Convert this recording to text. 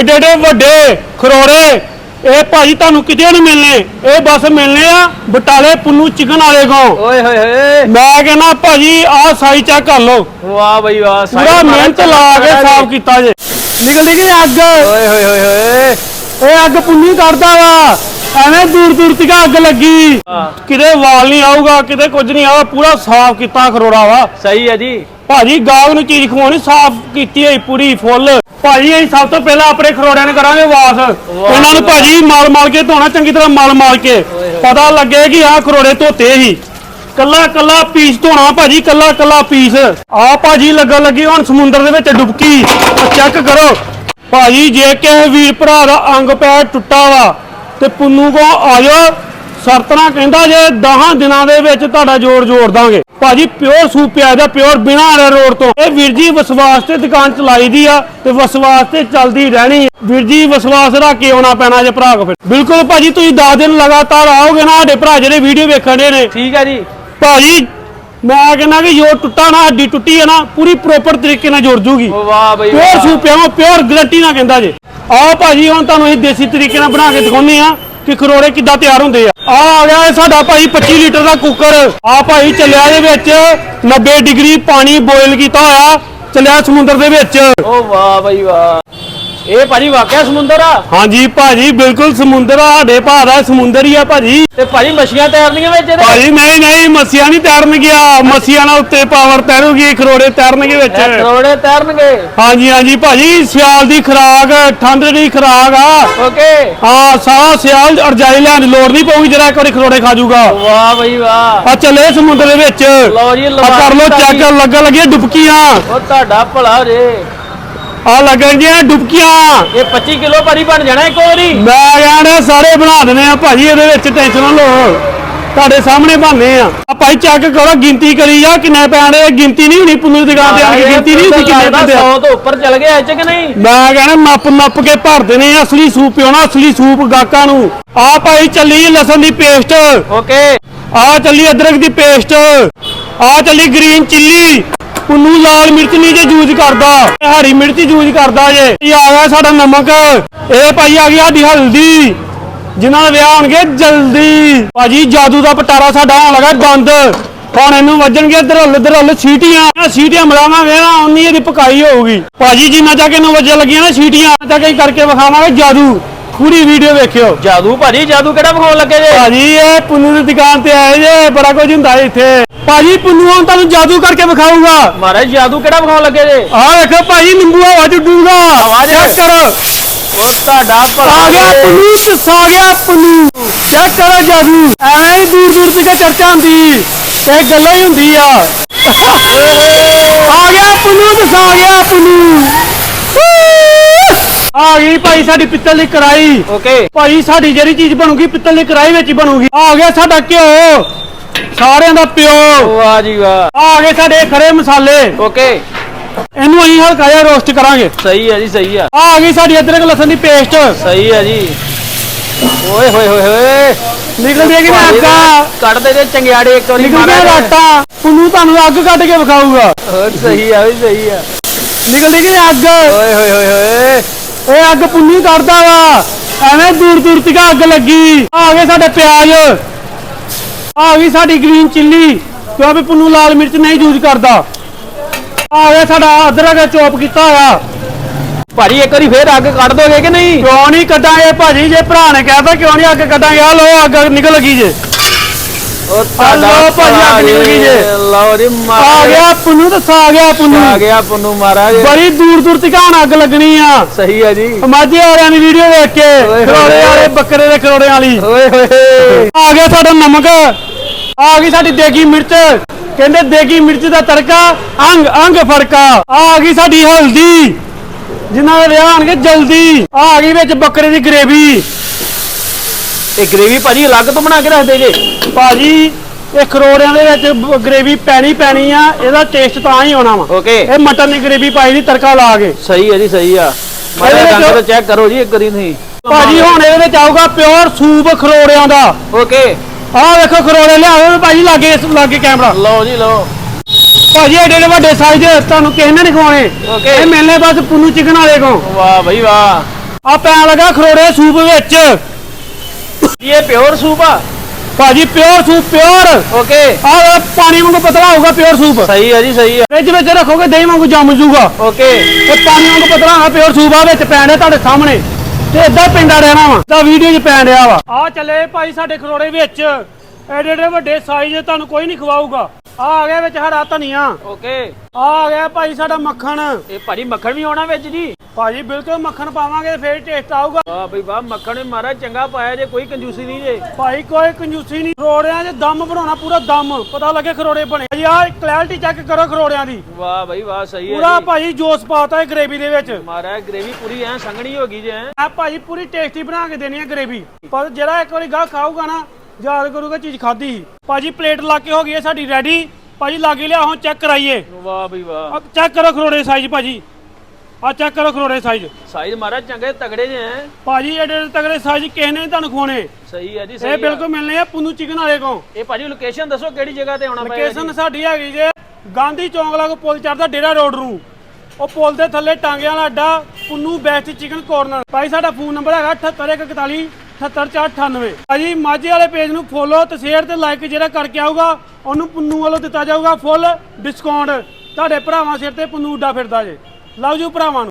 ਏਡੇ ਏਡੇ ਵੱਡੇ ਖਰੋੜੇ ਇਹ ਭਾਜੀ ਤੁਹਾਨੂੰ ਕਿਤੇ ਨਹੀਂ ਮਿਲਨੇ ਇਹ ਬਸ ਮਿਲਨੇ ਆ ਬਟਾਲੇ ਪੁੰਨੂ ਚਿਕਨ ਵਾਲੇ ਕੋਲ ਓਏ ਹੋਏ ਹੋਏ। ਮੈਂ ਕਹਿੰਦਾ ਭਾਜੀ ਆਹ ਸਾਈ ਚੈੱਕ ਕਰ ਲਓ। ਵਾਹ ਬਈ ਵਾਹ ਪੂਰਾ ਸਾਈਡ ਮਾਰਾ ਮਿਹਨਤ ਲਾ ਕੇ ਸਾਫ਼ ਕੀਤਾ ਜੇ। ਨਿਕਲਦੀ ਗਈ ਅੱਗ? ਓਏ ਹੋਏ ਹੋਏ ਹੋਏ। ਇਹ ਅੱਗ ਪੁੰਨੀ ਕਰਦਾ ਵਾ। ਐਵੇਂ ਦੂਰ ਦੂਰ ਤੱਕ ਅੱਗ ਲੱਗੀ। ਕਿਤੇ ਵਾਲ ਨਹੀਂ ਆਊਗਾ ਕਿਤੇ ਕੁਝ ਨਹੀਂ ਆਊਗਾ ਪੂਰਾ ਸਾਫ਼ ਕੀਤਾ ਖਰੋੜਾ ਵਾ। ਸਹੀ ਹੈ ਜੀ। ਭਾਜੀ ਗਾਹਕ ਨੂੰ ਚੀਜ਼ ਖਵਾਉਣੀ ਸਾਫ਼ ਕੀਤੀ ਹੋਈ ਪੂਰੀ ਫੁੱਲ। ਭਾਜੀ ਅਸੀਂ ਸਭ ਤੋਂ ਪਹਿਲਾਂ ਆਪਣੇ ਖਰੋੜਿਆਂ ਨੂੰ ਕਰਾਂਗੇ ਵਾਸ ਇਹਨਾਂ ਨੂੰ ਭਾਜੀ ਮਾਲ ਮਾਲ ਕੇ ਧੋਣਾ ਚੰਗੀ ਤਰ੍ਹਾਂ ਮਾਲ ਮਾਲ ਕੇ। ਪਤਾ ਲੱਗੇ ਕਿ ਆਹ ਖਰੋੜੇ ਧੋਤੇ ਹੀ ਕੱਲਾ ਕੱਲਾ ਪੀਸ ਧੋਣਾ ਭਾਜੀ ਕੱਲਾ ਕੱਲਾ ਪੀਸ। ਆ ਭਾਜੀ ਲੱਗਣ ਲੱਗੀ ਹੁਣ ਸਮੁੰਦਰ ਦੇ ਵਿੱਚ ਡੁਬਕੀ। ਚੈੱਕ ਕਰੋ। ਭਾਜੀ ਜੇ ਕਿਸੇ ਵੀਰ ਭਰਾ ਦਾ ਅੰਗ ਪੈਰ ਟੁੱਟਾ ਵਾ ਤੇ ਪੁੰਨੂ ਕੋ ਆ ਜਾਓ। ਸਰਤਨਾ ਕਹਿੰਦਾ ਜੇ 10 ਦਿਨਾਂ ਦੇ ਵਿੱਚ ਤੁਹਾਡਾ ਜੋੜ ਜੋੜ ਦਾਂਗੇ। ਭਾਜੀ ਪਿਓਰ ਸੂਪ ਪਿਆ ਦਾ ਪਿਓਰ ਬਿਨਾ ਰੋਡ ਤੋਂ। ਇਹ ਵੀਰ ਜੀ ਵਿਸ਼ਵਾਸ ਤੇ ਦੁਕਾਨ ਚਲਾਈ ਦੀ ਆ ਤੇ ਵਿਸ਼ਵਾਸ ਤੇ ਚੱਲਦੀ ਰਹਿਣੀ। ਵੀਰ ਜੀ ਵਿਸ਼ਵਾਸ ਰੱਖ ਕੇ ਆਉਣਾ ਪੈਣਾ ਜੇ ਭਰਾ ਕੋ ਫਿਰ। ਬਿਲਕੁਲ ਭਾਜੀ ਤੁਸੀਂ 10 ਦਿਨ ਲਗਾਤਾਰ ਆਓਗੇ ਨਾ ਸਾਡੇ ਭਰਾ ਜਿਹੜੇ ਵੀਡੀਓ ਵੇਖਣ ਦੇ ਨੇ। ਠੀਕ ਹੈ ਜੀ। ਭਾਜੀ ਮੈਂ ਕਹਿੰਦਾ ਕਿ ਜੋ ਟੁੱਟਾ ਨਾ ਹੱਡੀ ਟੁੱਟੀ ਹੈ ਨਾ ਪੂਰੀ ਪ੍ਰੋਪਰ ਤਰੀਕੇ ਨਾਲ ਜੁੜ ਜੂਗੀ। ਵਾਹ ਬਈ ਪਿਓਰ ਸੂਪ ਪਿਆ ਪਿਓਰ ਗਰੰਟੀ ਨਾਲ ਕਹਿੰਦਾ ਜੇ। ਆਹ ਭਾਜੀ ਹੁਣ ਤੁਹਾਨੂੰ ਅਸੀਂ ਦੇਸੀ ਤਰੀਕੇ ਨਾਲ ਬਣਾ ਕੇ ਦਿਖਾਉਂਦੇ ਆ ਕਿ ਖਰੋੜੇ ਕਿੱਦਾਂ ਤਿਆਰ ਹੁੰਦੇ ਆ। ਆ ਆ ਗਿਆ ਇਹ ਸਾਡਾ ਭਾਈ 25 ਲੀਟਰ ਦਾ ਕੁੱਕਰ। ਆ ਭਾਈ ਚੱਲਿਆ ਦੇ ਵਿੱਚ 90 ਡਿਗਰੀ ਪਾਣੀ ਬੋਇਲ ਕੀਤਾ ਹੋਇਆ, ਚੱਲਿਆ ਸਮੁੰਦਰ ਦੇ ਵਿੱਚ। ਓ ਵਾਹ ਬਈ ਵਾਹ। ਇਹ ਭਾਜੀ ਵਾਕਿਆ ਸਮੁੰਦਰ ਆ? ਹਾਂਜੀ ਭਾਜੀ ਬਿਲਕੁਲ ਸਮੁੰਦਰ ਆ ਸਾਡੇ ਭਾਅ ਦਾ ਸਮੁੰਦਰ ਹੀ ਆ ਭਾਜੀ। ਤੇ ਭਾਜੀ ਮੱਛੀਆਂ ਤੈਰਨੀਆਂ ਵਿੱਚ ਇਹਦੇ ਭਾਜੀ ਨਹੀਂ ਨਹੀਂ ਮੱਸੀਆਂ ਨਹੀਂ ਤੈਰਨ ਗਿਆ। ਮੱਸੀਆਂ ਨਾਲ ਉੱਤੇ ਪਾਵਰ ਤੈਰੂਗੀ ਖਰੋੜੇ ਤੈਰਨਗੇ ਵਿੱਚ। ਕਰੋੜੇ ਤੈਰਨਗੇ। ਹਾਂਜੀ ਹਾਂਜੀ ਭਾਜੀ ਸਿਆਲ ਦੀ ਖਰਾਕ ਠੰਡ ਦੀ ਖਰਾਕ ਆ। ਓਕੇ। ਹਾਂ ਸਾਰਾ ਸਿਆਲ ਅਰਜਾਈ ਲੈਣ ਦੀ ਲੋੜ ਨਹੀਂ ਪਊਗੀ ਜਿਹੜਾ ਇੱਕ ਵਾਰੀ ਖਰੋੜੇ ਖਾ ਜਾਊਗਾ। ਵਾਹ ਬਈ ਵਾਹ। ਆ ਚੱਲੇ ਸਮੁੰਦਰ ਦੇ ਵਿੱਚ। ਲਓ ਜੀ ਆ ਕਰ ਲੋ ਚੈੱਕ ਲੱਗਣ ਲੱਗੀਆਂ ਡੁਬਕੀਆਂ। ਉਹ ਤੁਹਾਡਾ ਭਲਾ ਜੇ। ਆ ਲੱਗਣ ਗਈਆਂ ਡੁਬਕੀਆਂ। ਇਹ 25 ਕਿਲੋ ਭਾਜੀ ਬਣ ਜਾਣਾ ਇੱਕ ਵਾਰੀ। ਮੈਂ ਕਹਿੰਦਾ ਸਾਰੇ ਬਣਾ ਦਿੰਦੇ ਆ। ਭਾਜੀ ਇਹਦੇ ਵਿੱਚ ਟੈਨਸ਼ਨ ਨਾ ਲਓ। ਤੁਹਾਡੇ ਸਾਹਮਣੇ ਬਣਨੇ ਆ। ਆ ਭਾਈ ਚੈੱਕ ਕਰੋ ਗਿਣਤੀ ਕਰੀ ਆ ਕਿੰਨੇ ਪੈਣੇ ਗਿਣਤੀ ਨਹੀਂ ਹੋਣੀ ਪੁੰਨੂ ਦੁਕਾਨ ਤੇ ਆ ਕੇ। ਗਿਣਤੀ ਨਹੀਂ ਹੁੰਦੀ ਕਿੰਨੇ ਪੈਂਦੇ ਆ। 100 ਤੋਂ ਉੱਪਰ ਚਲ ਗਿਆ ਇਹ ਚ ਕਿ ਨਹੀਂ? ਮੈਂ ਕਹਿੰਦਾ ਨੱਪ ਨੱਪ ਕੇ ਭਰਦੇ ਨੇ ਅਸਲੀ ਸੂਪ ਪਿਉਣਾ ਅਸਲੀ ਸੂਪ ਗਾਕਾਂ ਨੂੰ। ਆ ਭਾਈ ਚੱਲੀ ਲਸਣ ਦੀ ਪੇਸਟ। ਓਕੇ। ਆ ਚੱਲੀ ਅਦਰਕ ਦੀ ਪੇਸਟ। ਆ ਚੱਲੀ ਗ੍ਰੀਨ ਚਿੱਲੀ। ਉਹਨੂੰ ਲਾਲ ਮਿਰਚ ਨਹੀਂ ਜੇ ਯੂਜ਼ ਕਰਦਾ। ਹਰੀ ਮਿਰਚ ਯੂਜ਼ ਕਰਦਾ ਜੇ। ਇਹ ਆ ਗਿਆ ਸਾਡਾ ਨਮਕ? ਇਹ ਭਾਈ ਆ ਗਈ ਸਾਡੀ ਹਲਦੀ। ਜਿਨ੍ਹਾਂ ਦਾ ਵਿਆਹ ਹੋਣਗੇ ਜਲਦੀ। ਭਾਜੀ, ਜਾਦੂ ਦਾ ਪਟਾਰਾ ਸਾਡਾ ਹੋਣ ਲੱਗਾ ਬੰਦ ਹੁਣ ਇਹਨੂੰ ਵੱਜਣਗੇ ਦਰਲ ਦਰਲ ਸੀਟੀਆਂ। ਸੀਟੀਆਂ ਮਲਾਵਾਂਗੇ ਨਾ, ਉਨੀ ਇਹਦੀ ਪਕਾਈ ਹੋਊਗੀ। ਭਾਜੀ, ਜਿੰਨਾ ਚੱਕ ਇਹਨੂੰ ਵੱਜਣ ਲੱਗੀਆਂ ਨਾ ਸੀਟੀਆਂ ਤਾਂ ਕਈ ਕਰਕੇ ਵਿਖਾਵਾਂਗੇ ਜਾਦੂ। ਪੂਰੀ ਵੀਡੀਓ ਵੇਖਿਓ। ਜਾਦੂ ਭਾਜੀ ਜਾਦੂ ਕਿਹੜਾ ਵਿਖਾਉਣ ਲੱਗੇ ਜੇ? ਭਾਜੀ ਇਹ ਪੁੰਨੂ ਦੀ ਦੁਕਾਨ ਤੇ ਆਏ ਜੇ ਬੜਾ ਕੁਝ ਹੁੰਦਾ ਇੱਥੇ। ਭਾਜੀ ਪੁੰਨੂ ਹੁਣ ਤੁਹਾਨੂੰ ਜਾਦੂ ਕਰਕੇ ਵਿਖਾਊਗਾ। ਮਹਾਰਾਜ ਜਾਦੂ ਕਿਹੜਾ ਵਿਖਾਉਣ ਲੱਗੇ ਜੇ? ਆਹ ਵੇਖੋ ਭਾਜੀ ਨਿੰਬੂ ਹਵਾ ਚ ਡੂਗਾ ਆਵਾਜ਼ ਚੈੱਕ ਕਰੋ। ਉਹ ਤੁਹਾਡਾ ਭਲਾ ਆ ਗਿਆ। ਪੁੰਨੂ ਆ ਗਿਆ ਪੁੰਨੂ। ਚੈੱਕ ਕਰੋ ਜਾਦੂ। ਐ ਦੂਰ ਦੂਰ ਤੱਕ ਚਰਚਾ ਹੁੰਦੀ। ਤੇ ਗੱਲਾਂ ਹੀ ਹੁੰਦੀ ਆ। ਆ ਗਿਆ ਪੁੰਨੂ ਚ ਆ ਗਿਆ ਪੁੰਨੂ। ਆ ਗਈ ਭਾਈ ਸਾਡੀ ਪਿੱਤਲ ਦੀ ਕੜਾਈ ਓਕੇ ਭਾਈ ਸਾਡੀ ਜਿਹੜੀ ਚੀਜ਼ ਬਣੂਗੀ ਪਿੱਤਲ ਦੀ ਕੜਾਈ ਵਿੱਚ ਹੀ ਬਣੂਗੀ। ਆ ਗਿਆ ਸਾਡਾ ਘਿਓ। ਸਾਰਿਆਂ ਦਾ ਪਿਓ। ਵਾਹ ਜੀ ਵਾਹ। ਆ ਗਏ ਸਾਡੇ ਖੜੇ ਮਸਾਲੇ। ਓਕੇ ਇਹਨੂੰ ਅਸੀਂ ਹਲਕਾ ਜਿਹਾ ਰੋਸਟ ਕਰਾਂਗੇ। ਸਹੀ ਹੈ ਜੀ ਸਹੀ ਆ। ਆ ਗਈ ਸਾਡੀ ਅਦਰਕ ਲਸਣ ਦੀ ਪੇਸਟ ਸਹੀ ਹੈ ਜੀ। ਓਏ ਹੋਏ ਹੋਏ ਹੋਏ। ਨਿਕਲਦੀ ਹੈ ਕਿ ਮੈਂ ਅੱਗਾ ਕੱਢਦੇ ਜੇ ਚੰਗਿਆੜੇ ਇੱਕ ਵਾਰੀ ਮਾੜਾ ਜਿਹਾ। ਰਾਟਾ ਪੁੰਨੂ ਤੁਹਾਨੂੰ ਅੱਗ ਕੱਢ ਕੇ ਵਿਖਾਊਗਾ। ਹੋਰ ਸਹੀ ਆ ਵੀ ਸਹੀ ਆ। ਨਿਕਲਦੀ ਕਿ ਅੱਗ? ਓਏ ਹੋਏ ਹੋਏ ਹੋਏ। ਇਹ ਅੱਗ ਪੁੰਨੂ ਕਰਦਾ ਵਾ। ਐਵੇਂ ਦੂਰ ਦੂਰ ਤੱਕ ਅੱਗ ਲੱਗੀ। ਆ ਗਏ ਸਾਡੇ ਪਿਆਜ਼। ਆ ਗਈ ਸਾਡੀ ਗ੍ਰੀਨ ਚਿੱਲੀ ਕਿਉਂਕਿ ਪੁੰਨੂ ਲਾਲ ਮਿਰਚ ਨਹੀਂ ਯੂਜ਼ ਕਰਦਾ। ਆ ਗਿਆ ਸਾਡਾ ਅਦਰਕ ਚੌਪ ਕੀਤਾ ਹੋਇਆ। ਭਾਜੀ ਇੱਕ ਵਾਰੀ ਫੇਰ ਅੱਗ ਕੱਢ ਦੋਗੇ ਕਿ ਨਹੀਂ? ਕਿਉਂ ਨਹੀਂ ਕੱਢਾਂਗੇ ਭਾਜੀ? ਜੇ ਭਰਾ ਨੇ ਕਹਿਤਾ ਕਿਉਂ ਨਹੀਂ ਅੱਗ ਕੱਢਾਂਗੇ? ਆ ਲੋ ਅੱਗ ਨਿਕਲ ਗਈ ਜੇ। ਉਹ ਲਓ ਭਾਜੀ, ਭਲਾ ਅੱਗ ਨਿਕਲ ਗਈ ਜੇ। ਲਓ ਜੀ ਆ ਮਾਰ ਗਿਆ ਪੁੰਨੂ ਤਾਂ ਆ ਗਿਆ ਪੁੰਨੂ। ਆ ਗਿਆ ਪੁੰਨੂ ਮਹਾਰਾਜ। ਬੜੀ ਦੂਰ ਦੂਰ ਤੱਕ ਹੁਣ ਅੱਗ ਲੱਗਣੀ ਆ। ਸਹੀ ਹੈ ਜੀ। ਮਾਝੇ ਵਾਲਿਆਂ ਦੀ ਵੀਡੀਓ ਵੇਖ ਕੇ ਓਏ ਹੋਏ। ਵਾਲੇ ਬੱਕਰੇ ਦੇ ਖਰੋੜੇ ਵਾਲੀ। ਓਏ ਹੋਏ। ਆ ਗਿਆ ਸਾਡਾ ਨਮਕ। ਆ ਗਈ ਸਾਡੀ ਦੇਗੀ ਮਿਰਚ। ਕਹਿੰਦੇ ਦੇਗੀ ਮਿਰਚ ਦਾ ਤੜਕਾ ਅੰਗ ਅੰਗ ਫੜਕਾ। ਆ ਗਈ ਸਾਡੀ ਹਲਦੀ। ਜਿਨ੍ਹਾਂ ਦੇ ਵਿਆਹ ਹੋਣਗੇ ਜਲਦੀ। ਆ ਗਈ ਵਿੱਚ ਬੱਕਰੇ ਦੀ ਗਰੇਵੀ ਇਹ ਗ੍ਰੇਵੀ ਭਾਜੀ ਅਲੱਗ ਤੋਂ ਬਣਾ ਕੇ ਰੱਖਦੇ ਜੇ? ਭਾਜੀ ਇਹ ਖਰੋੜਿਆਂ ਦੇ ਵਿੱਚ ਗਰੇਵੀ ਪੈਣੀ ਪੈਣੀ ਆ ਇਹਦਾ ਟੇਸਟ ਤਾਂ ਹੀ ਆਉਣਾ ਵਾ। ਓਕੇ ਇਹ ਮਟਨ ਦੀ ਗਰੇਵੀ ਪਾਈ ਦੀ ਤੜਕਾ ਲਾ ਕੇ। ਸਹੀ ਹੈ ਜੀ ਸਹੀ ਆ। ਇਹਦੇ ਵਿੱਚ- ਰੰਗ ਤੋਂ ਚੈੱਕ ਕਰੋ ਜੀ ਇੱਕ ਵਾਰੀ ਤੁਸੀਂ। ਭਾਜੀ ਹੁਣ ਇਹਦੇ ਵਿੱਚ ਆਊਗਾ ਪਿਓਰ ਸੂਪ ਖਰੋੜਿਆਂ ਦਾ। ਓਕੇ ਆਹ ਵੇਖੋ ਖਰੋੜੇ ਲਿਆਓ ਭਾਜੀ ਲਾਗੇ ਲਾਗੇ ਕੈਮਰਾ ਲਓ ਜੀ ਲਓ। ਭਾਜੀ ਐਡੇ ਐਡੇ ਵੱਡੇ ਸਾਈਜ਼ ਤੁਹਾਨੂੰ ਕਿਸੇ ਨੇ ਨਹੀਂ ਖਵਾਉਣੇ। Okay. ਇਹ ਮਿਲਨੇ ਬਸ ਪੁੰਨੂ ਚਿਕਨ ਵਾਲੇ ਕੋ ਵਾਹ ਬਈ ਵਾਹ। ਆ ਪੈਣ ਲੱਗਾ ਖਰੋੜੇ ਸੂਪ ਵਿੱਚ। ਇਹ ਪਿਓਰ ਸੂਪ ਆ? ਭਾਜੀ ਪਿਓਰ ਸੂਪ ਪਿਓਰ! ਓਕੇ ਆ ਪਾਣੀ ਵਾਂਗੂ ਪਤਲਾ ਹੋਊਗਾ ਪਿਓਰ ਸੂਪ। ਸਹੀ ਹੈ ਜੀ ਸਹੀ ਹੈ ਫ੍ਰਿਜ ਵਿੱਚ ਰੱਖੋਗੇ ਦਹੀਂ ਵਾਂਗੂ ਜੰਮ ਜੂਗਾ। ਓਕੇ ਤੇ ਪਾਣੀ ਵਾਂਗੂ ਪਤਲਾ ਹੋਣਾ ਪਿਓਰ ਸੂਪ ਆ ਵਿੱਚ ਪੈਣ ਡਿਆ ਤੁਹਾਡੇ ਸਾਹਮਣੇ। ਤੇ ਇਦਾਂ ਪਿੰਡਾ ਰਹਿਣਾ ਵਾ ਤਾਂ ਵੀਡੀਓ 'ਚ ਪੈਣ ਡਿਆ ਵਾ। ਆ ਚੱਲੇ ਭਾਈ ਸਾਡੇ ਖਰੋੜੇ ਵਿੱਚ। ਐਡੇ ਐਡੇ ਵੱਡੇ ਸਾਈਜ਼ ਤੁਹਾਨੂੰ ਕੋਈ ਨਹੀਂ ਖਵਾਊਗਾ। ਆ ਆ ਗਿਆ ਵਿੱਚ ਹਰਾ ਧਨੀਆ। ਓਕੇ ਆ ਆ ਗਿਆ ਭਾਈ ਸਾਡਾ ਮੱਖਣ। ਇਹ ਭਾਜੀ ਮੱਖਣ ਵੀ ਆਉਣਾ ਵਿੱਚ ਜੀ। ਭਾਜੀ ਬਿਲਕੁਲ ਮੱਖਣ ਪਾਵਾਂਗੇ ਫੇਰ ਟੇਸਟ ਆਊਗਾ। ਵਾਹ ਬਈ ਵਾਹ ਮੱਖਣ ਵੀ ਮਹਾਰਾਜ ਚੰਗਾ ਪਾਇਆ ਜੇ ਕੋਈ ਕੰਜੂਸੀ ਨਹੀਂ ਜੇ। ਭਾਈ ਕੋਈ ਕੰਜੂਸੀ ਨਹੀਂ ਖਰੋੜਿਆਂ 'ਚ ਦਮ ਬਣਾਉਣਾ ਪੂਰਾ ਦਮ ਪਤਾ ਲੱਗੇ ਖਰੋੜੇ ਬਣੇ। ਜੀ ਆ ਕੁਆਲਿਟੀ ਚੈੱਕ ਕਰੋ ਖਰੋੜਿਆਂ ਦੀ। ਵਾਹ ਬਈ ਵਾਹ ਸਹੀ ਹੈ ਪੂਰਾ ਜੀ। ਭਾਈ ਜੋਸ ਪਾਤਾ ਹੈ ਗ੍ਰੇਵੀ ਦੇ ਵਿੱਚ। ਮਹਾਰਾਜ ਗ੍ਰੇਵੀ ਪੂਰੀ ਐ ਸੰਘਣੀ ਹੋ ਗਈ ਜੇ। ਆ ਭਾਜੀ ਪੂਰੀ ਟੇਸਟੀ ਬਣਾ ਕੇ ਦੇਣੀ ਹੈ ਗ੍ਰੇਵੀ ਪਰ ਜਿਹੜਾ ਇੱਕ ਵਾਰੀ ਗਾਹ ਖਾਊਗਾ ਨਾ ਯਾਦ ਕਰੂਗਾ ਚੀਜ਼ ਖਾਧੀ। ਸੀ ਭਾਜੀ ਪਲੇਟ ਲਾ ਕੇ ਹੋ ਗਈ ਹੈ ਸਾਡੀ ਰੈਡੀ ਭਾਜੀ ਲਾਗੇ ਲਿਆ ਹੁਣ ਚੈੱਕ ਕਰਾਈਏ। ਵਾਹ ਬਈ ਵਾਹ। ਚੈੱਕ ਕਰੋ ਖਰੋੜੇ ਸਾਈਜ਼ ਭਾਜੀ। ਆ ਚੈੱਕ ਕਰੋ ਖਰੋੜੇ ਸਾਈਜ਼ ਸਾਈਜ਼ ਮਹਾਰਾਜ ਚੰਗੇ ਤਗੜੇ ਜੇ ਹੈ ਭਾਜੀ ਐਡੇ ਐਡੇ ਤਗੜੇ ਸਾਈਜ਼ ਕਿਸੇ ਨੇ ਨੀ ਤੁਹਾਨੂੰ ਖਵਾਉਣੇ। ਸਹੀ ਹੈ ਜੀ ਸਹੀ ਇਹ। ਬਿਲਕੁਲ ਮਿਲਣੇ ਆ ਪੁੰਨੂ ਚਿਕਨ ਵਾਲੇ ਕੋਲ। ਇਹ ਭਾਜੀ ਲੋਕੇਸ਼ਨ ਦੱਸੋ ਕਿਹੜੀ ਜਗ੍ਹਾ ਤੇ ਆਉਣਾ ਪਏਗਾ ਲੋਕੇਸ਼ਨ ਸਾਡੀ ਹੈਗੀ ਜੇ ਗਾਂਧੀ ਚੌਂਕ ਲਾਗੋ ਪੁਲ ਚੜਦਾ ਡੇਰਾ ਰੋਡ ਨੂੰ। ਉਹ ਪੁਲ ਦੇ ਥੱਲੇ ਟਾਂਗਿਆਂ ਵਾਲਾ ਅੱਡਾ ਪੁੰਨੂ ਬੈਸਟ ਚਿਕਨ ਕਾਰਨਰ ਭਾਈ ਸਾਡਾ ਫੋਨ ਨੰਬਰ ਹੈਗਾ 78141 78498 ਭਾਜੀ ਮਾਝੇ ਵਾਲੇ ਪੇਜ ਨੂੰ ਫੋਲੋ ਤੇ ਸ਼ੇਅਰ ਤੇ ਲਾਈਕ ਜਿਹੜਾ ਕਰਕੇ ਆਊਗਾ ਉਹਨੂੰ ਪੁੰਨੂ ਵੱਲੋਂ ਦਿੱਤਾ ਜਾਊਗਾ ਫੁੱਲ ਡਿਸਕਾਊਂਟ ਤੁਹਾਡੇ ਭਰਾਵਾਂ ਸਿਰ ਤੇ ਪੁੰਨੂ ਉੱਡਾ ਫਿਰਦਾ ਜੇ। ਲਓ ਜੀ ਭਰਾਵਾਂ ਨੂੰ।